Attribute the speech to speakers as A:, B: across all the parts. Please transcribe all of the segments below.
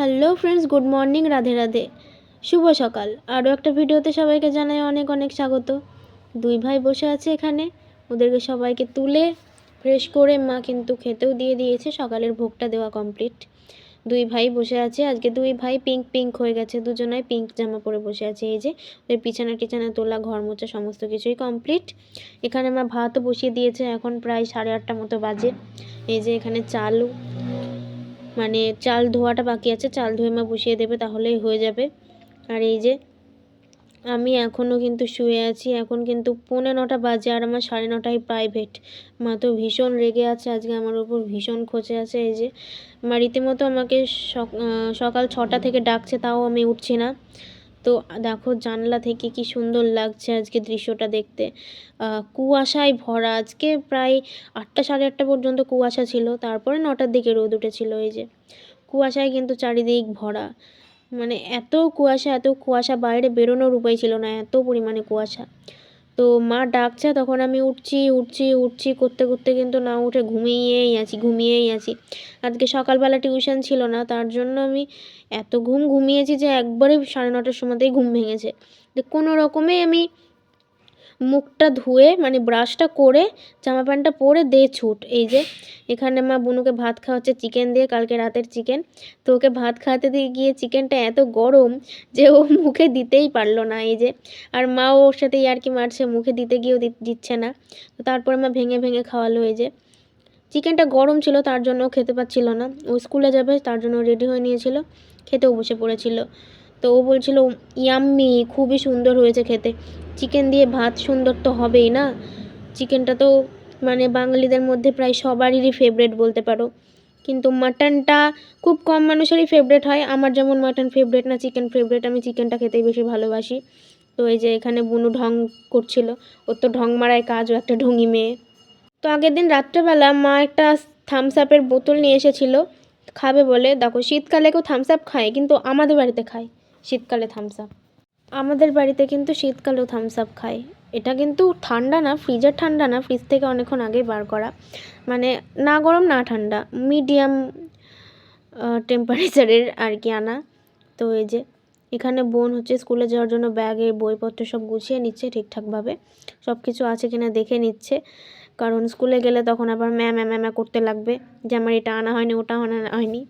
A: Hello friends, good morning, Radhe Radhe. শুভ সকাল। আরও একটা ভিডিওতে সবাইকে জানাই অনেক অনেক স্বাগত। দুই ভাই বসে আছে এখানে। ওদেরকে সবাইকে তুলে ফ্রেশ করে মা কিন্তু খেতেও দিয়ে দিয়েছে। সকালের ভোগটা দেওয়া কমপ্লিট। দুই ভাই বসে আছে। আজকে দুই ভাই পিঙ্ক পিঙ্ক হয়ে গেছে। দুজনাই পিঙ্ক জামা পরে বসে আছে। এই যে ওই বিছানা টিছানা তোলা, ঘর মোছা, সমস্ত কিছুই কমপ্লিট। এখানে মা ভাতও বসিয়ে দিয়েছে। এখন প্রায় সাড়ে আটটা মতো বাজে। এই যে এখানে চালু। মানে চাল ধোয়াটা বাকি আছে, চাল ধুয়ে মা বসিয়ে দেবে, তাহলেই হয়ে যাবে। আর এই যে, আমি এখনও কিন্তু শুয়ে আছি, এখন কিন্তু পৌনে নটা বাজে আর আমার সাড়ে নটায় প্রাইভেট মা তো ভীষণ রেগে আছে, আজকে আমার ওপর ভীষণ খোঁচে আছে, এই যে, মা রীতিমতো আমাকে সক- সকাল ছটা থেকে ডাকছে, তাও আমি উঠছি না। তো দেখো জানলা থেকে কি সুন্দর লাগছে আজকে দৃশ্যটা দেখতে। কুয়াশায় ভরা, আজকে প্রায় আটটা সাড়ে আটটা পর্যন্ত কুয়াশা ছিল, তারপরে নটার দিকে রোদ উঠেছিল এই যে। কুয়াশায় কিন্তু চারিদিক ভরা। মানে এত কুয়াশা এত কুয়াশা, বাইরে বেরোনোর উপায় ছিল না, এত পরিমাণে কুয়াশা। তো মা ডাকছে, তখন আমি উঠছি উঠছি উঠছি, করতে করতে কিন্তু না উঠে ঘুমিয়েই আছি ঘুমিয়েই আছি। আজকে সকালবেলা টিউশন ছিল না, তার জন্য আমি এত ঘুম ঘুমিয়েছি যে একবারে সাড়ে নটার সময়তেই ঘুম ভেঙেছে। কোনো রকমে আমি মুখটা ধুয়ে মানে ব্রাশটা করে, জামা প্যান্টটা পরে দে ছুট। এই যে, এখানে মা বুনুকে ভাত খাওয়াচ্ছে চিকেন দিয়ে, কালকে রাতের চিকেন তো ওকে ভাত খাওয়াতে দিয়ে গিয়ে চিকেনটা এত গরম যে ও মুখে দিতেই পারল না, এই যে। আর মাও ওর সাথে ইয়ার্কি মারছে, মুখে দিতে গিয়েও দিচ্ছে না। তো তারপর মা ভেঙে ভেঙে খাওয়ালো, এই যে। চিকেনটা গরম ছিল, তার জন্য খেতে পাচ্ছিল না। ও স্কুলে যাবে, তার জন্য রেডি হয়ে নিয়েছিল, খেতেও বসে পড়েছিল। তো ও বলছিল ইয়াম্মি খুবই সুন্দর হয়েছে খেতে। চিকেন দিয়ে ভাত সুন্দর তো হবেই না? চিকেনটা তো মানে বাঙালিদের মধ্যে প্রায় সবারই ফেভারেট বলতে পারো। কিন্তু মাটনটা খুব কম মানুষেরই ফেভারেট হয়। আমার যেমন মাটন ফেভারেট না চিকেন ফেভারেট আমি চিকেনটা খেতেই বেশি ভালোবাসি। তো এই যে এখানে বুনু ঢং করছিল। ওর তো ঢং মারায় কাজ, ও একটা ঢঙ্গি মেয়ে। তো আগের দিন রাত্রেবেলা মা একটা থামস আপের বোতল নিয়ে এসেছিল। খাবে বলে, দেখো, শীতকালে কেউ থামস আপ খায়, কিন্তু আমাদের বাড়িতে খায়। শীতকালে থামস আপ আমাদের বাড়িতে কিন্তু শীতকালেও থামস আপ খায়। এটা কিন্তু ঠান্ডা না ফ্রিজের ঠান্ডা না ফ্রিজ থেকে অনেকক্ষণ আগে বার করা। মানে না গরম, না ঠান্ডা। মিডিয়াম টেম্পারেচারের আর কি আনা। তো এই যে, এখানে বোন হচ্ছে স্কুলে যাওয়ার জন্য ব্যাগে বইপত্র সব গুছিয়ে নিচ্ছে ঠিকঠাকভাবে। সব কিছু আছে কিনা দেখে নিচ্ছে। কারণ স্কুলে গেলে তখন আবার ম্যাম ম্যামা করতে লাগবে। যে আমার এটা আনা হয়নি, ওটা আনা হয়নি।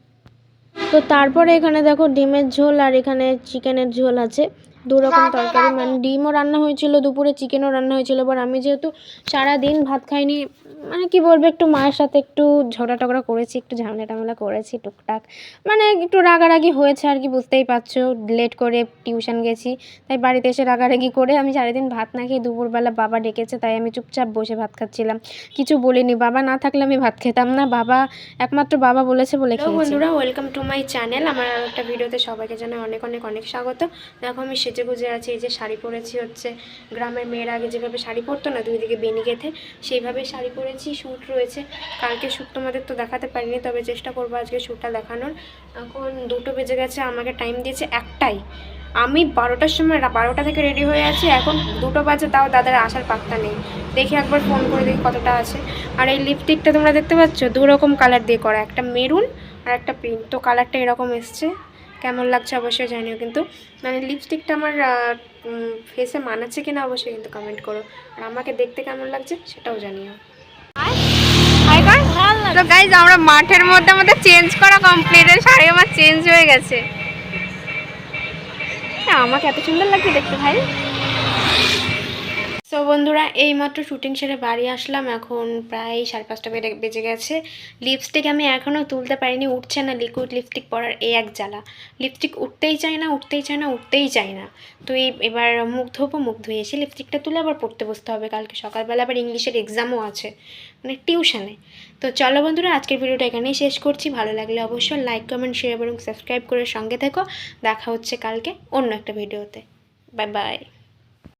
A: তো তারপরে এখানে দেখো ডিমের ঝোল আর এখানে চিকেনের ঝোল আছে। দু রকম তরকারি মানে ডিমও রান্না হয়েছিল দুপুরে চিকেনও রান্না হয়েছিল এবার আমি যেহেতু সারাদিন ভাত খাইনি মানে কি বলব একটু মায়ের সাথে একটু ঝগড়া টগড়া করেছি একটু ঝামেলা টামেলা করেছি টুকটাক। মানে একটু রাগারাগি হয়েছে আর কি বুঝতেই পারছ। লেট করে টিউশন গেছি তাই বাড়িতে এসে রাগারাগি করে আমি সারাদিন ভাত না খেয়ে দুপুরবেলা বাবা ডেকেছে তাই আমি চুপচাপ বসে ভাত খাচ্ছিলাম। কিছু বলিনি বাবা না থাকলে আমি ভাত খেতাম না। বাবা একমাত্র বাবা বলেছে বলে বন্ধুরা ওয়েলকাম টু মাই চ্যানেল আমার আর একটা ভিডিওতে সবাইকে জানাই অনেক অনেক অনেক স্বাগত। দেখো আমি সেজে গুজে আছি এই যে শাড়ি পরেছি হচ্ছে। গ্রামের মেয়েরা আগে যেভাবে শাড়ি পরতো না দুই দিকে বেনি গেঁথে সেইভাবে শাড়ি পরেছি শ্যুট রয়েছে। কালকে শ্যুট তোমাদের তো দেখাতে পারিনি, তবে চেষ্টা করব আজকে শ্যুটটা দেখানোর। এখন দুটো বেজে গেছে, আমাকে টাইম দিয়েছে একটাই। আমি বারোটার সময় বারোটা থেকে রেডি হয়ে আছি, এখন দুটো বাজে, তাও দাদার আসার পাত্তা নেই। দেখি একবার ফোন করে দেখি কতটা আছে। আর এই লিপস্টিকটা তোমরা দেখতে পাচ্ছ? দু রকম কালার দিয়ে করা, একটা মেরুন আর একটা পিঙ্ক তো কালারটা এরকম এসছে। কেমন লাগছে অবশ্যই জানিও কিন্তু। মানে লিপস্টিকটা আমার ফেসে মানাচ্ছে কিনা অবশ্যই কিন্তু কমেন্ট করো। আর আমাকে দেখতে কেমন লাগছে সেটাও জানিও। তো গাইজ আমরা মাঠের মধ্যে আমাদের চেঞ্জ করা কমপ্লিট শাড়ি আমার চেঞ্জ হয়ে গেছে। হ্যাঁ, আমাকে এত সুন্দর লাগছে দেখতে ভাই। সো বন্ধুরা, এইমাত্র শুটিং সেরে বাড়ি আসলাম। এখন প্রায় সাড়ে পাঁচটা বেজে বেজে গেছে। লিপস্টিক আমি এখনও তুলতে পারিনি, উঠছে না। লিকুইড লিপস্টিক পরার এই এক জ্বালা। লিপস্টিক উঠতেই চায় না, উঠতেই চায় না, উঠতেই চায় না। তো এই, এবার মুখ ধোবো, মুখ ধুয়ে এসে লিপস্টিকটা তুলে আবার পড়তে বসতে হবে। কালকে সকালবেলা আবার ইংলিশের এক্সামও আছে মানে টিউশানে তো চলো বন্ধুরা, আজকের ভিডিওটা এখানেই শেষ করছি। ভালো লাগলে অবশ্যই লাইক কমেন্ট শেয়ার এবং সাবস্ক্রাইব করে সঙ্গে থেকো। দেখা হচ্ছে কালকে অন্য একটা ভিডিওতে। Bye bye